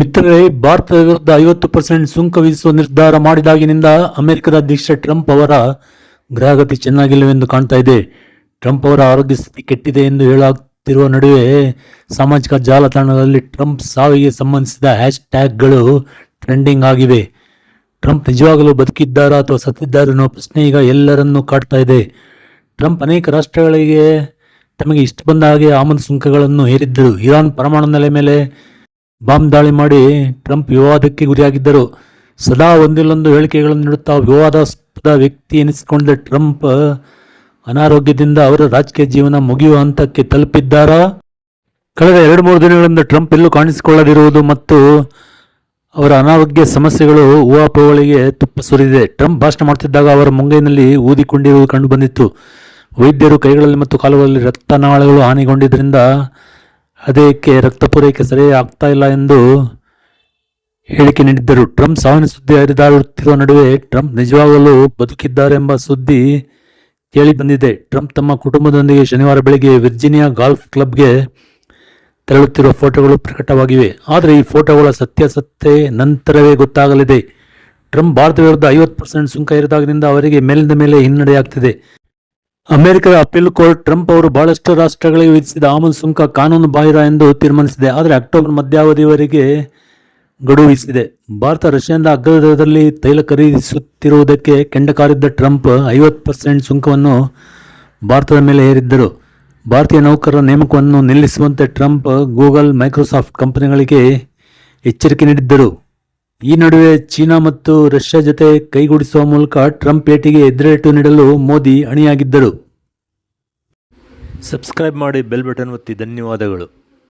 ಮಿತ್ರರೇ, ಭಾರತದ ವಿರುದ್ಧ ಐವತ್ತು ಪರ್ಸೆಂಟ್ ಸುಂಕ ವಿಧಿಸುವ ನಿರ್ಧಾರ ಮಾಡಿದಾಗಿನಿಂದ ಅಮೆರಿಕದ ಅಧ್ಯಕ್ಷ ಟ್ರಂಪ್ ಅವರ ಗ್ರಹಗತಿ ಚೆನ್ನಾಗಿಲ್ಲವೆಂದು ಕಾಣ್ತಾ ಇದೆ. ಟ್ರಂಪ್ ಅವರ ಆರೋಗ್ಯ ಸ್ಥಿತಿ ಕೆಟ್ಟಿದೆ ಎಂದು ಹೇಳಾಗ್ತಿರುವ ನಡುವೆ ಸಾಮಾಜಿಕ ಜಾಲತಾಣಗಳಲ್ಲಿ ಟ್ರಂಪ್ ಸಾವಿಗೆ ಸಂಬಂಧಿಸಿದ ಹ್ಯಾಶ್ ಟ್ಯಾಗ್ಗಳು ಟ್ರೆಂಡಿಂಗ್ ಆಗಿವೆ. ಟ್ರಂಪ್ ನಿಜವಾಗಲೂ ಬದುಕಿದ್ದಾರಾ ಅಥವಾ ಸತ್ತಿದ್ದಾರಾ ಅನ್ನೋ ಪ್ರಶ್ನೆ ಈಗ ಎಲ್ಲರನ್ನೂ ಕಾಡ್ತಾ ಇದೆ. ಟ್ರಂಪ್ ಅನೇಕ ರಾಷ್ಟ್ರಗಳಿಗೆ ತಮಗೆ ಇಷ್ಟ ಬಂದ ಹಾಗೆ ಆಮದು ಸುಂಕಗಳನ್ನು ಹೇರಿದ್ದರು. ಇರಾನ್ ಪರಮಾಣು ನೆಲೆ ಮೇಲೆ ಬಾಂಬ್ ದಾಳಿ ಮಾಡಿ ಟ್ರಂಪ್ ವಿವಾದಕ್ಕೆ ಗುರಿಯಾಗಿದ್ದರು. ಸದಾ ಒಂದಿಲ್ಲೊಂದು ಹೇಳಿಕೆಗಳನ್ನು ನೀಡುತ್ತಾ ವಿವಾದಾಸ್ಪದ ವ್ಯಕ್ತಿ ಎನಿಸಿಕೊಂಡ ಟ್ರಂಪ್ ಅನಾರೋಗ್ಯದಿಂದ ಅವರ ರಾಜಕೀಯ ಜೀವನ ಮುಗಿಯುವ ಹಂತಕ್ಕೆ ತಲುಪಿದ್ದಾರಾ? ಕಳೆದ ಎರಡು ಮೂರು ದಿನಗಳಿಂದ ಟ್ರಂಪ್ ಎಲ್ಲೂ ಕಾಣಿಸಿಕೊಳ್ಳದಿರುವುದು ಮತ್ತು ಅವರ ಅನಾರೋಗ್ಯ ಸಮಸ್ಯೆಗಳು ಊಹಾಪೋಹಗಳಿಗೆ ತುಪ್ಪ ಸುರಿದಿದೆ. ಟ್ರಂಪ್ ಭಾಷಣ ಮಾಡುತ್ತಿದ್ದಾಗ ಅವರ ಮುಂಗೈನಲ್ಲಿ ಊದಿಕೊಂಡಿರುವುದು ಕಂಡುಬಂದಿತ್ತು. ವೈದ್ಯರು ಕೈಗಳಲ್ಲಿ ಮತ್ತು ಕಾಲುಗಳಲ್ಲಿ ರಕ್ತನಾಳಗಳು ಹಾನಿಗೊಂಡಿದ್ದರಿಂದ ಹೃದಯಕ್ಕೆ ರಕ್ತ ಪೂರೈಕೆ ಸರಿಯಾಗಿ ಇಲ್ಲ ಎಂದು ಹೇಳಿಕೆ ನೀಡಿದ್ದರು. ಟ್ರಂಪ್ ಸಾವಿನ ಸುದ್ದಿ ಹರಿದಾಡುತ್ತಿರುವ ನಡುವೆ ಟ್ರಂಪ್ ನಿಜವಾಗಲೂ ಬದುಕಿದ್ದಾರೆಂಬ ಸುದ್ದಿ ಕೇಳಿ ಬಂದಿದೆ. ಟ್ರಂಪ್ ತಮ್ಮ ಕುಟುಂಬದೊಂದಿಗೆ ಶನಿವಾರ ಬೆಳಗ್ಗೆ ವಿರ್ಜಿನಿಯಾ ಗಾಲ್ಫ್ ಕ್ಲಬ್ಗೆ ತೆರಳುತ್ತಿರುವ ಫೋಟೋಗಳು ಪ್ರಕಟವಾಗಿವೆ. ಆದರೆ ಈ ಫೋಟೋಗಳ ಸತ್ಯಾಸತ್ಯತೆ ನಂತರವೇ ಗೊತ್ತಾಗಲಿದೆ. ಟ್ರಂಪ್ ಭಾರತ ವಿರುದ್ಧ ಐವತ್ತು ಪರ್ಸೆಂಟ್ ಸುಂಕ ಇರಿದಾಗಿನಿಂದ ಅವರಿಗೆ ಮೇಲಿಂದ ಮೇಲೆ ಹಿನ್ನಡೆಯಾಗ್ತಿದೆ. ಅಮೆರಿಕದ ಅಪೀಲ್ ಕೋರ್ಟ್ ಟ್ರಂಪ್ ಅವರು ಬಹಳಷ್ಟು ರಾಷ್ಟ್ರಗಳಿಗೆ ವಿಧಿಸಿದ ಆಮದು ಸುಂಕ ಕಾನೂನು ಬಾಹಿರ ಎಂದು ತೀರ್ಮಾನಿಸಿದೆ. ಆದರೆ ಅಕ್ಟೋಬರ್ ಮಧ್ಯಾವಧಿವರೆಗೆ ಗಡುವಿಸಿದೆ ಭಾರತ ರಷ್ಯಾದ ದರದಲ್ಲಿ ತೈಲ ಖರೀದಿಸುತ್ತಿರುವುದಕ್ಕೆ ಕೆಂಡಕಾರಿದ್ದ ಟ್ರಂಪ್ ಐವತ್ತು ಪರ್ಸೆಂಟ್ ಸುಂಕವನ್ನು ಭಾರತದ ಮೇಲೆ ಹೇರಿದ್ದರು. ಭಾರತೀಯ ನೌಕರರ ನೇಮಕವನ್ನು ನಿಲ್ಲಿಸುವಂತೆ ಟ್ರಂಪ್ ಗೂಗಲ್, ಮೈಕ್ರೋಸಾಫ್ಟ್ ಕಂಪನಿಗಳಿಗೆ ಎಚ್ಚರಿಕೆ ನೀಡಿದ್ದರು. ಈ ನಡುವೆ ಚೀನಾ ಮತ್ತು ರಷ್ಯಾ ಜೊತೆ ಕೈಗೂಡಿಸುವ ಮೂಲಕ ಟ್ರಂಪ್ ಭೇಟಿಗೆ ಎದುರೇಟು ನೀಡಲು ಮೋದಿ ಅಣಿಯಾಗಿದ್ದರು. ಸಬ್ಸ್ಕ್ರೈಬ್ ಮಾಡಿ ಬೆಲ್ ಬಟನ್ ಒತ್ತಿ ಧನ್ಯವಾದಗಳು.